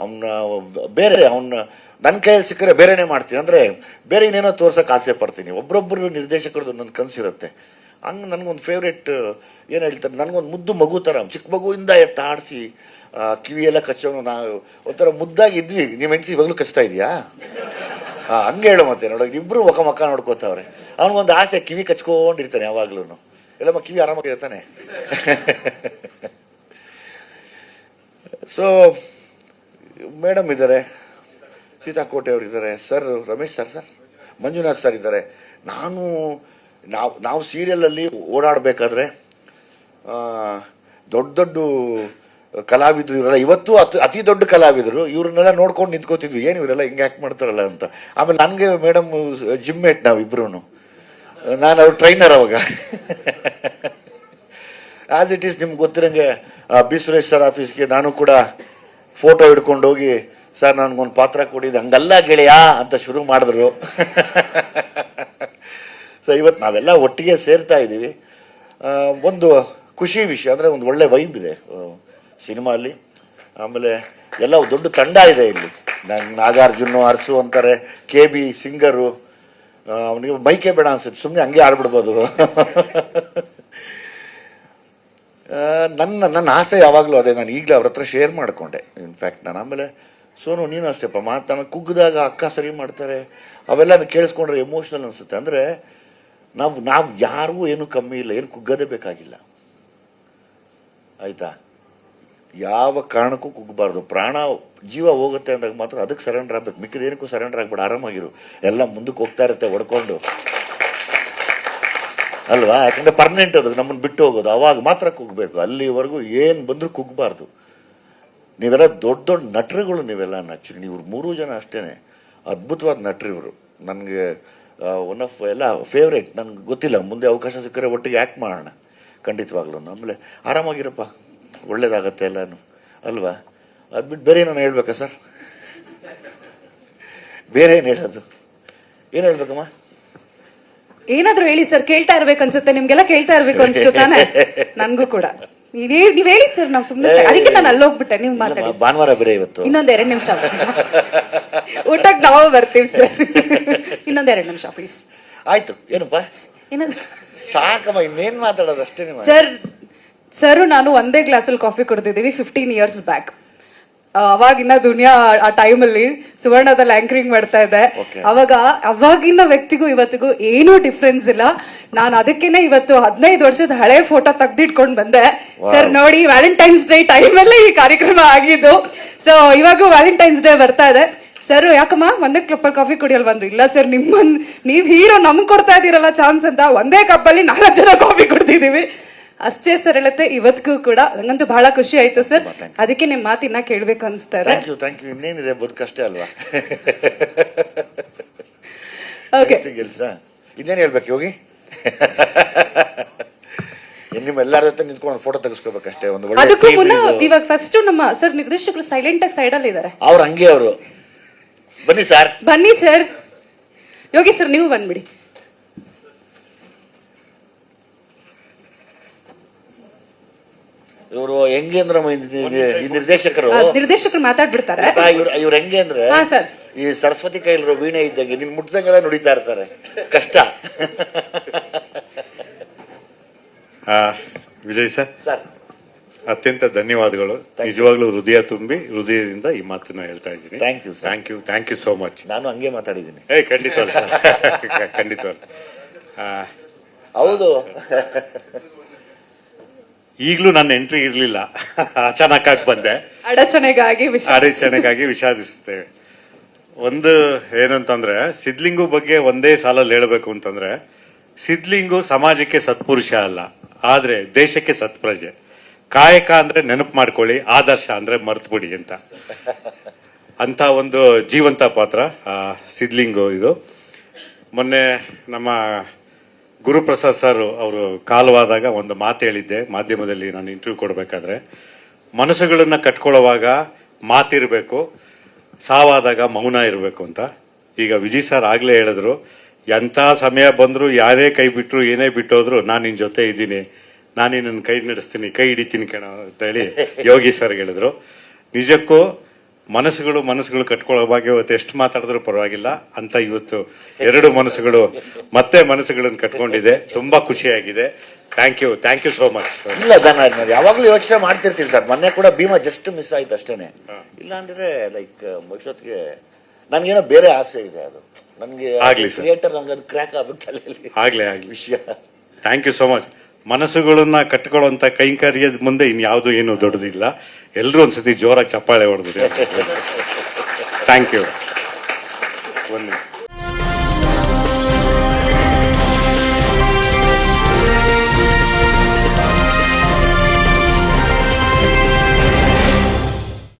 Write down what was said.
ಅವನ್ನ ಬೇರೆ ಅವನ್ನ ನನ್ನ ಕೈಯಲ್ಲಿ ಸಿಕ್ಕರೆ ಬೇರೆನೇ ಮಾಡ್ತೀನಿ. ಅಂದರೆ ಬೇರೆ ಇನ್ನೇನೋ ತೋರ್ಸೋಕೆ ಆಸೆ ಪಡ್ತೀನಿ. ಒಬ್ಬರೊಬ್ಬರು ನಿರ್ದೇಶಕರದ್ದು ನನ್ನ ಕನಸಿರುತ್ತೆ. ಹಂಗೆ ನನಗೊಂದು ಫೇವ್ರೆಟ್ ಏನು ಹೇಳ್ತಾರೆ, ನನಗೊಂದು ಮುದ್ದು ಮಗು ಥರ ಚಿಕ್ಕ ಮಗುವಿಂದ ಎತ್ತ ಆಡಿಸಿ ಕಿವಿಯೆಲ್ಲ ಕಚ್ಚೋ ನಾವು ಒಂಥರ ಮುದ್ದಾಗಿ ಇದ್ವಿ. ನಿಮ್ಮ ಹೆಂಡತಿ ಇವಾಗಲೂ ಕಚ್ತಾ ಇದೆಯಾ? ಹಾಂ, ಹಂಗೆ ಹೇಳು ಮತ್ತೆ. ನೋಡೋ ಇಬ್ಬರು ಮುಖ ಮಕ್ಕ ನೋಡ್ಕೋತಾವ್ರೆ. ಅವನಿಗೊಂದು ಆಸೆ, ಕಿವಿ ಕಚ್ಕೊಂಡಿರ್ತಾನೆ ಯಾವಾಗ್ಲೂ ಎಲ್ಲಮ್ಮ ಕಿವಿ ಆರಾಮಾಗಿರ್ತಾನೆ ಸೊ ಮೇಡಮ್ ಇದ್ದಾರೆ, ಸೀತಾಕೋಟೆ ಅವರು ಇದ್ದಾರೆ, sir, Ramesh sir sir, Manjunath sir ಇದ್ದಾರೆ. ನಾನು, ನಾವು ನಾವು ಸೀರಿಯಲಲ್ಲಿ ಓಡಾಡಬೇಕಾದ್ರೆ ದೊಡ್ಡ ದೊಡ್ಡ ಕಲಾವಿದರು ಇವರೆಲ್ಲ, ಇವತ್ತು ಅತಿ ಅತಿ ದೊಡ್ಡ ಕಲಾವಿದರು, ಇವ್ರನ್ನೆಲ್ಲ ನೋಡ್ಕೊಂಡು ನಿಂತ್ಕೋತಿದ್ವಿ. ಏನು ಇವರೆಲ್ಲ ಹಿಂಗೆ ಆ್ಯಕ್ಟ್ ಮಾಡ್ತಾರಲ್ಲ ಅಂತ. ಆಮೇಲೆ ನನಗೆ ಮೇಡಮ್ ಜಿಮ್ ಮೇಟ್ ನಾವು ಇಬ್ರು ನಾನು ಅವ್ರ ಟ್ರೈನರ್ ಅವಾಗ. ಆ್ಯಸ್ ಇಟ್ ಈಸ್ ನಿಮ್ಗೆ ಗೊತ್ತಿರಂಗೆ ಬಿ ಸುರೇಶ್ ಸರ್ ಆಫೀಸ್ಗೆ ನಾನು ಕೂಡ ಫೋಟೋ ಹಿಡ್ಕೊಂಡು ಹೋಗಿ, ಸರ್, ನನಗೊಂದು ಪಾತ್ರ ಕೊಡಿದ್ದು ಹಂಗಲ್ಲ ಗೆಳೆಯ ಅಂತ ಶುರು ಮಾಡಿದ್ರು. ಸೊ ಇವತ್ತು ನಾವೆಲ್ಲ ಒಟ್ಟಿಗೆ ಸೇರ್ತಾ ಇದ್ದೀವಿ. ಒಂದು ಖುಷಿ ವಿಷಯ ಅಂದರೆ ಒಂದು ಒಳ್ಳೆ ವೈಬ್ ಇದೆ ಸಿನಿಮಾ ಆಮೇಲೆ ಎಲ್ಲ ದೊಡ್ಡ ತಂಡ ಇದೆ ಇಲ್ಲಿ. ನಂಗೆ ನಾಗಾರ್ಜುನ ಅರಸು ಅಂತಾರೆ, ಕೆ ಬಿ ಸಿಂಗರು ಅವನಿಗೆ ಮೈಕೆ ಬೇಡ ಅನ್ಸುತ್ತೆ ಸುಮ್ಮನೆ ಹಂಗೆ ಆಡ್ಬಿಡ್ಬೋದು. ನನ್ನ ನನ್ನ ಆಸೆ ಯಾವಾಗಲೂ ಅದೇ. ನಾನು ಈಗಲೇ ಅವ್ರ ಹತ್ರ ಶೇರ್ ಮಾಡಿಕೊಂಡೆ. ಇನ್ಫ್ಯಾಕ್ಟ್ ನಾನು ಆಮೇಲೆ, ಸೋನು, ನೀನು ಅಷ್ಟೇಪ್ಪ ಮಾತನ ಕುಗ್ಗಿದಾಗ ಅಕ್ಕ ಸರಿ ಮಾಡ್ತಾರೆ. ಅವೆಲ್ಲ ಕೇಳಿಸ್ಕೊಂಡ್ರೆ ಎಮೋಷ್ನಲ್ ಅನಿಸುತ್ತೆ. ಅಂದರೆ, ನಾವು ನಾವು ಯಾರಿಗೂ ಏನು ಕಮ್ಮಿ ಇಲ್ಲ, ಏನು ಕುಗ್ಗದೇ ಬೇಕಾಗಿಲ್ಲ. ಆಯಿತಾ? ಯಾವ ಕಾರಣಕ್ಕೂ ಕುಗ್ಗಬಾರ್ದು. ಪ್ರಾಣ ಜೀವ ಹೋಗುತ್ತೆ ಅಂದಾಗ ಮಾತ್ರ ಅದಕ್ಕೆ ಸರೆಂಡರ್ ಆಗ್ಬೇಕು. ಮಿಕ್ಕಿದೇನಕ್ಕೂ ಸರೆಂಡರ್ ಆಗ್ಬೇಡ. ಆರಾಮಾಗಿರು. ಎಲ್ಲ ಮುಂದಕ್ಕೆ ಹೋಗ್ತಾ ಇರುತ್ತೆ, ಹೊಡ್ಕೊಂಡು. ಅಲ್ವಾ? ಯಾಕಂದ್ರೆ ಪರ್ಮನೆಂಟ್ ಅದು, ನಮ್ಮನ್ನು ಬಿಟ್ಟು ಹೋಗೋದು. ಅವಾಗ ಮಾತ್ರ ಕುಗ್ಬೇಕು. ಅಲ್ಲಿವರೆಗೂ ಏನು ಬಂದರೂ ಕುಗ್ಬಾರ್ದು. ನೀವೆಲ್ಲ ದೊಡ್ಡ ದೊಡ್ಡ ನಟರುಗಳು ನೀವೆಲ್ಲ ಆ್ಯಕ್ಚುಲಿ ನೀವು ಮೂರು ಜನ ಅಷ್ಟೇ ಅದ್ಭುತವಾದ ನಟರು ಇವರು. ನನಗೆ ಒನ್ ಆಫ್ ಎಲ್ಲ ಫೇವ್ರೇಟ್ ನನಗೆ ಗೊತ್ತಿಲ್ಲ. ಮುಂದೆ ಅವಕಾಶ ಸಿಕ್ಕರೆ ಒಟ್ಟಿಗೆ ಆ್ಯಕ್ಟ್ ಮಾಡೋಣ. ಖಂಡಿತವಾಗ್ಲೂ. ಆಮೇಲೆ ಆರಾಮಾಗಿರಪ್ಪ. ಒಳ್ಳೇದಾಗತ್ತೆ ಎಲ್ಲಾನು. ಅಲ್ವಾ? ಅದು ಬಿಟ್ಟು ಬೇರೆ ಏನೋ ಹೇಳ್ಬೇಕಾ ಸರ್? ಬೇರೆ ಏನು ಹೇಳೋದು? ಏನು ಹೇಳ್ಬೇಕಮ್ಮ? ಏನಾದ್ರೂ ಹೇಳಿ ಸರ್ ಕೇಳ್ತಾ ಇರ್ಬೇಕು ಅನ್ಸುತ್ತೆ ನಿಮ್ಗೆಲ್ಲ ಕೇಳ್ತಾ ಇರ್ಬೇಕು ಅನ್ಸುತ್ತೆ ತಾನೆ? ನನ್ಗೂ ಕೂಡ. ನೀವ್ ಹೇಳಿ ಸರ್ ನಾವು ಸುಮ್ಮನೆ ಅದಕ್ಕೆ ನಾನು ಅಲ್ಲೋಗ್ಬಿಟ್ಟೆ ನೀವು ಮಾತಾಡಿ ಭಾನುವಾರ ಬೇರೆ ಇವತ್ತು. ಇನ್ನೊಂದ್ ಎರಡ್ ನಿಮಿಷ. ಊಟಕ್ಕೆ ನಾವು ಬರ್ತೀವಿ ಸರ್. ಇನ್ನೊಂದ್ ಎರಡ್ ನಿಮಿಷ ಪ್ಲೀಸ್ ಆಯ್ತು ಏನಪ್ಪ? ಏನದು? ಸಾಕಮ್ಮ ಇನ್ನೇನ್ ಮಾತಾಡೋದು ಅಷ್ಟೇ ಸರ್ ಸರ್ ನಾನು ಒಂದೇ ಗ್ಲಾಸಲ್ಲಿ ಕಾಫಿ ಕುಡ್ದಿದ್ದೀವಿ ಫಿಫ್ಟೀನ್ ಇಯರ್ಸ್ ಬ್ಯಾಕ್ ಅವಾಗಿನ ದುನಿಯಾ ಆ ಟೈಮಲ್ಲಿ ಸುವರ್ಣದಲ್ಲಿ ಆಂಕರಿಂಗ್ ಮಾಡ್ತಾ ಇದೆ. ಅವಾಗ ಅವಾಗಿನ ವ್ಯಕ್ತಿಗೂ ಇವತ್ತಿಗೂ ಏನೂ ಡಿಫ್ರೆನ್ಸ್ ಇಲ್ಲ. ನಾನು ಅದಕ್ಕೇನೆ ಇವತ್ತು ಹದಿನೈದು ವರ್ಷದ ಹಳೆ ಫೋಟೋ ತೆಗ್ದಿಟ್ಕೊಂಡು ಬಂದೆ. ಸರ್ ನೋಡಿ ವ್ಯಾಲೆಂಟೈನ್ಸ್ ಡೇ ಟೈಮಲ್ಲೇ ಈ ಕಾರ್ಯಕ್ರಮ ಆಗಿದ್ದು. ಸೊ ಇವಾಗೂ ವ್ಯಾಲೆಂಟೈನ್ಸ್ ಡೇ ಬರ್ತಾ ಇದೆ. ಸರ್ ಯಾಕಮ್ಮ? ಒಂದೇ ಅಲ್ಲಿ ಕಾಫಿ ಕುಡಿಯಲ್ ಬಂದ್ರು ಇಲ್ಲ ಸರ್ ನಿಮ್ಮ ನೀವ್ ಹೀರೋ ನಮ್ಗೆ ಕೊಡ್ತಾ ಇದೀರಲ್ಲ ಚಾನ್ಸ್ ಅಂತ ಒಂದೇ ಕಪ್ಪಲ್ಲಿ ನಾಲ್ಕು ಜನ ಕಾಫಿ ಕುಡ್ತಿದೀವಿ. ಅಷ್ಟೇ ಸರಳತೆ ಇವತ್ತಿಗೂ ಕೂಡ. ನಂಗಂತೂ ಬಹಳ ಖುಷಿ ಆಯ್ತು ಸರ್. ಅದಕ್ಕೆ ನಿಮ್ ಮಾತಿನ ಕೇಳ್ಬೇಕು ಅನ್ಸ್ತಾರೆ. ಇದೆ ಥ್ಯಾಂಕ್ ಯು ಥ್ಯಾಂಕ್ ಯು ಇನ್ನೇನಿದೆ? ಬದುಕಷ್ಟೇ ಅಲ್ವಾ? ಓಕೆ ಕೆಲಸ ಇನ್ನೇನು ಹೇಳ್ಬೇಕು ಯೋಗಿ? ನಿಮ್ಮ ಎಲ್ಲಾರ ಜೊತೆ ನಿಂತ್ಕೊಂಡು ಫೋಟೋ ತೆಗೆಸ್ಕೋಬೇಕಷ್ಟೇ ಒಂದು ಒಳ್ಳೆ ಅದಕ್ಕೂ ಮುನ್ನ ಇವಾಗ ಫಸ್ಟ್ ನಮ್ಮ ಸರ್ ನಿರ್ದೇಶಕರು ಸೈಲೆಂಟ್ ಆಗಿ ಸೈಡ್ ಅಲ್ಲಿ ಇದ್ದಾರೆ ಅವ್ರು ಹಂಗೆ ಅವರು. ಬನ್ನಿ ಸರ್ ಬನ್ನಿ ಸರ್ ಯೋಗಿ ಸರ್ ನೀವು ಬಂದ್ಬಿಡಿ ಇವರು ಹೆಂಗೆ ಅಂದ್ರೆ ಈ- ನಿರ್ದೇಶಕರು? ನಿರ್ದೇಶಕರು ಮಾತಾಡ್ಬಿಡ್ತಾರೆ. ಇವ್ರು ಇವ್ರು ಹೆಂಗೆ ಅಂದ್ರೆ ಹಾ, ಸರ್. ಈ ಸರಸ್ವತಿ ಕೈಲಿರೋ ವೀಣೆ ಇದ್ದಂಗೆ ನಿನ್ ಮುಟ್ದಂಗೆಲ್ಲ ನುಡಿತಾ ಇರ್ತಾರೆ. ಕಷ್ಟ. ಆ, ವಿಜಯ್ ಸರ್. ಸರ್. ಅತ್ಯಂತ ಧನ್ಯವಾದಗಳು. ನಿಜವಾಗ್ಲೂ ಹೃದಯ ತುಂಬಿ ಹೃದಯದಿಂದ ಈ ಮಾತನ್ನ ಹೇಳ್ತಾ ಇದ್ದೀನಿ. Thank you. Thank you thank you so much ನಾನು ಹಂಗೆ ಮಾತಾಡಿದ್ದೀನಿ. ಏ ಖಂಡಿತ ಸರ್. ಖಂಡಿತ ಹೌದು. ಈಗಲೂ ನನ್ನ ಎಂಟ್ರಿ ಇರಲಿಲ್ಲ. ಅಚಾನಕ್ ಆಗಿ ಬಂದೆ. ಅಡಚಣೆಗಾಗಿ ಅಡಚಣೆಗಾಗಿ ವಿಷಾದಿಸುತ್ತೇವೆ. ಒಂದು ಏನಂತಂದ್ರೆ ಸಿದ್ಲಿಂಗು ಬಗ್ಗೆ ಒಂದೇ ಸಾಲಲ್ಲಿ ಹೇಳಬೇಕು ಅಂತಂದ್ರೆ ಸಿದ್ಲಿಂಗು ಸಮಾಜಕ್ಕೆ ಸತ್ಪುರುಷ ಅಲ್ಲ ಆದರೆ ದೇಶಕ್ಕೆ ಸತ್ಪ್ರಜೆ. ಕಾಯಕ ಅಂದ್ರೆ ನೆನಪು ಮಾಡ್ಕೊಳ್ಳಿ ಆದರ್ಶ ಅಂದ್ರೆ ಮರ್ತುಬಿಡಿ ಅಂತ. ಅಂತ ಒಂದು ಜೀವಂತ ಪಾತ್ರ ಸಿದ್ಲಿಂಗು ಇದು. ಮೊನ್ನೆ ನಮ್ಮ ಗುರುಪ್ರಸಾದ್ ಸರ್, ಅವರು ಕಾಲವಾದಾಗ ಒಂದು ಮಾತು ಹೇಳಿದ್ದೆ. ಮಾಧ್ಯಮದಲ್ಲಿ ನಾನು ಇಂಟರ್ವ್ಯೂ ಕೊಡಬೇಕಾದ್ರೆ, ಮನಸ್ಸುಗಳನ್ನು ಕಟ್ಕೊಳ್ಳುವಾಗ ಮಾತಿರಬೇಕು, ಸಾವಾದಾಗ ಮೌನ ಇರಬೇಕು ಅಂತ. ಈಗ ವಿಜಯ್ ಸರ್ ಆಗಲೇ ಹೇಳಿದ್ರು, ಎಂಥ ಸಮಯ ಬಂದರೂ, ಯಾರೇ ಕೈ ಬಿಟ್ಟರು ಏನೇ ಬಿಟ್ಟೋದ್ರು ನಾನು ನಿನ್ನ ಜೊತೆ ಇದ್ದೀನಿ. ನಾನು ನಿನ್ನ ಕೈ ನಡೆಸ್ತೀನಿ ಕೈ ಹಿಡಿತೀನಿ ಕಣ ಅಂತ ಹೇಳಿ ಯೋಗಿ ಸರ್ ಹೇಳಿದ್ರು. ನಿಜಕ್ಕೂ ಮನಸ್ಸುಗಳು ಮನಸ್ಸುಗಳು ಕಟ್ಕೊಳ್ಳೋ ಬಗ್ಗೆ ಇವತ್ತು ಎಷ್ಟು ಮಾತಾಡಿದ್ರು ಪರವಾಗಿಲ್ಲ. ಅಂತ ಇವತ್ತು ಎರಡು ಮನಸ್ಸುಗಳು ಮತ್ತೆ ಮನಸ್ಸುಗಳನ್ನು ಕಟ್ಕೊಂಡಿದೆ. ತುಂಬಾ ಖುಷಿಯಾಗಿದೆ. Thank you thank you so much ಇಲ್ಲ ನಾನು ಯಾವಾಗಲೂ ಯೋಚನೆ ಮಾಡ್ತಿರ್ತೀವಿ ಸರ್. ಮೊನ್ನೆ ಕೂಡ ಭೀಮಾ ಜಸ್ಟ್ ಮಿಸ್ ಆಯ್ತು ಅಷ್ಟೇನೆ. ಇಲ್ಲ ಅಂದ್ರೆ ಲೈಕ್ ಭವಿಷ್ಯತ್ಗೆ ನನಗೇನೋ ಬೇರೆ ಆಸೆ ಇದೆ ಅದು. ನನಗೆ ಆಗ್ಲಿ. ಕ್ರಿಯೇಟರ್ ನಂಗೆ ಅದು ಕ್ರ್ಯಾಕ್ ಆಗುತ್ತೆ ತಲೆಯಲ್ಲಿ ಆಗ್ಲಿ ಆಗ್ಲಿ. ವಿಷಯ. ಥ್ಯಾಂಕ್ ಯು ಸೋ ಮಚ್ ಮನಸ್ಸುಗಳನ್ನ ಕಟ್ಕೊಳ್ಳುವಂತ ಕೈಂಕರ್ಯದ ಮುಂದೆ ಇನ್ಯಾವುದು ಏನು ದೊಡ್ಡದಿಲ್ಲ. ಎಲ್ಲರೂ ಒಂದ್ಸತಿ ಜೋರಾಗಿ ಚಪ್ಪಾಳೆ ಹೊಡೆದ್ರು ಥ್ಯಾಂಕ್ ಯು. ಒಂದು